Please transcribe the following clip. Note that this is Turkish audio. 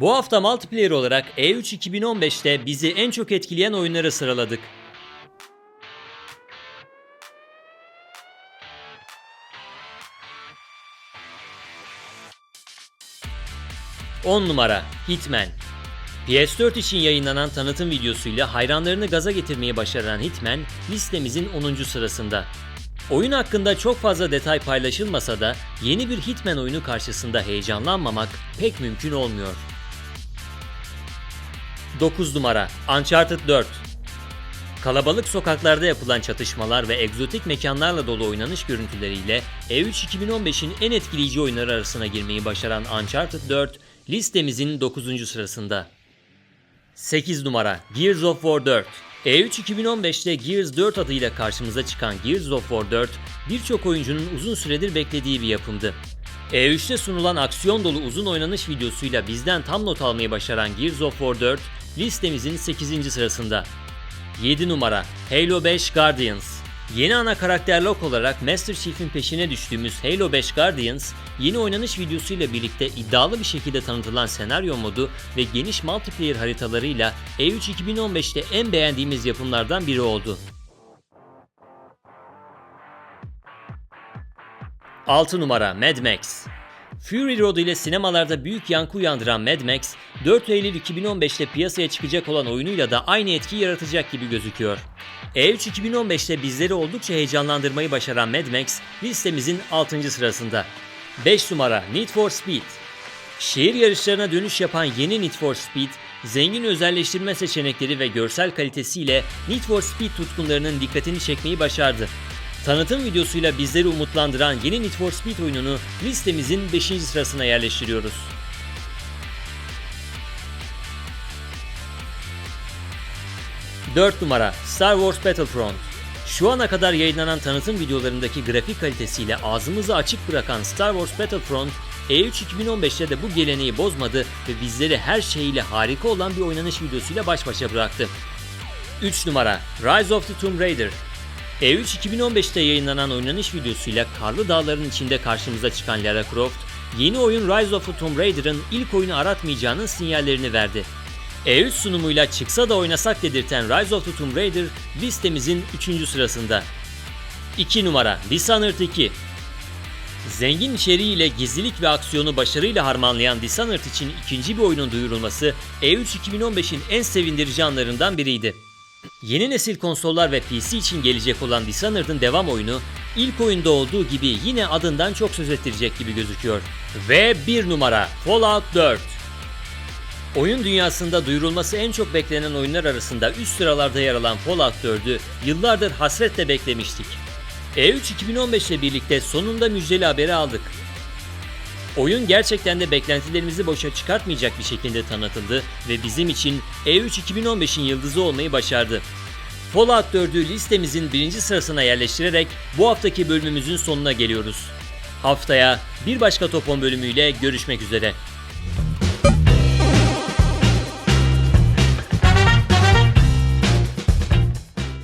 Bu hafta multiplayer olarak E E3 2015'te bizi en çok etkileyen oyunları sıraladık. On numara Hitman PS4 için yayınlanan tanıtım videosuyla hayranlarını gaza getirmeyi başaran Hitman listemizin 10. sırasında. Oyun hakkında çok fazla detay paylaşılmasa da yeni bir Hitman oyunu karşısında heyecanlanmamak pek mümkün olmuyor. 9 numara Uncharted 4 Kalabalık sokaklarda yapılan çatışmalar ve egzotik mekanlarla dolu oynanış görüntüleriyle E E3 2015'in en etkileyici oyunları arasına girmeyi başaran Uncharted 4 listemizin 9. sırasında. 8 numara Gears of War 4 E3 2015'te Gears 4 adıyla karşımıza çıkan Gears of War 4 birçok oyuncunun uzun süredir beklediği bir yapımdı. E3'te sunulan aksiyon dolu uzun oynanış videosuyla bizden tam not almayı başaran Gears of War 4 listemizin 8. sırasında. 7 numara Halo 5 Guardians Yeni ana karakter Locke olarak Master Chief'in peşine düştüğümüz Halo 5 Guardians, yeni oynanış videosuyla birlikte iddialı bir şekilde tanıtılan senaryo modu ve geniş multiplayer haritalarıyla E3 2015'te en beğendiğimiz yapımlardan biri oldu. 6 numara Mad Max Fury Road ile sinemalarda büyük yankı uyandıran Mad Max, 4 Eylül 2015'te piyasaya çıkacak olan oyunuyla da aynı etki yaratacak gibi gözüküyor. E E3 2015'te bizleri oldukça heyecanlandırmayı başaran Mad Max listemizin 6. sırasında. 5 numara Need for Speed Şehir yarışlarına dönüş yapan yeni Need for Speed, zengin özelleştirme seçenekleri ve görsel kalitesiyle Need for Speed tutkunlarının dikkatini çekmeyi başardı. Tanıtım videosuyla bizleri umutlandıran yeni Need for Speed oyununu listemizin 5. sırasına yerleştiriyoruz. Dört numara Star Wars Battlefront şu ana kadar yayınlanan tanıtım videolarındaki grafik kalitesiyle ağzımızı açık bırakan Star Wars Battlefront, E3 2015'te de bu geleneği bozmadı ve bizleri her şeyiyle harika olan bir oynanış videosuyla baş başa bıraktı. 3 numara Rise of the Tomb Raider E3 2015'te yayınlanan oynanış videosuyla karlı dağların içinde karşımıza çıkan Lara Croft, yeni oyun Rise of the Tomb Raider'ın ilk oyunu aratmayacağının sinyallerini verdi. E3 sunumuyla çıksa da oynasak dedirten Rise of the Tomb Raider listemizin 3. sırasında. 2 numara Dishonored 2 Zengin içeriğiyle gizlilik ve aksiyonu başarıyla harmanlayan Dishonored için ikinci bir oyunun duyurulması E3 2015'in en sevindirici anlarından biriydi. Yeni nesil konsollar ve PC için gelecek olan Dishonored'ın devam oyunu ilk oyunda olduğu gibi yine adından çok söz ettirecek gibi gözüküyor. Ve bir numara Fallout 4 Oyun dünyasında duyurulması en çok beklenen oyunlar arasında üst sıralarda yer alan Fallout 4'ü yıllardır hasretle beklemiştik. E3 2015 ile birlikte sonunda müjdeli haberi aldık. Oyun gerçekten de beklentilerimizi boşa çıkartmayacak bir şekilde tanıtıldı ve bizim için E3 2015'in yıldızı olmayı başardı. Fallout 4'ü listemizin birinci sırasına yerleştirerek bu haftaki bölümümüzün sonuna geliyoruz. Haftaya bir başka Topon bölümüyle görüşmek üzere.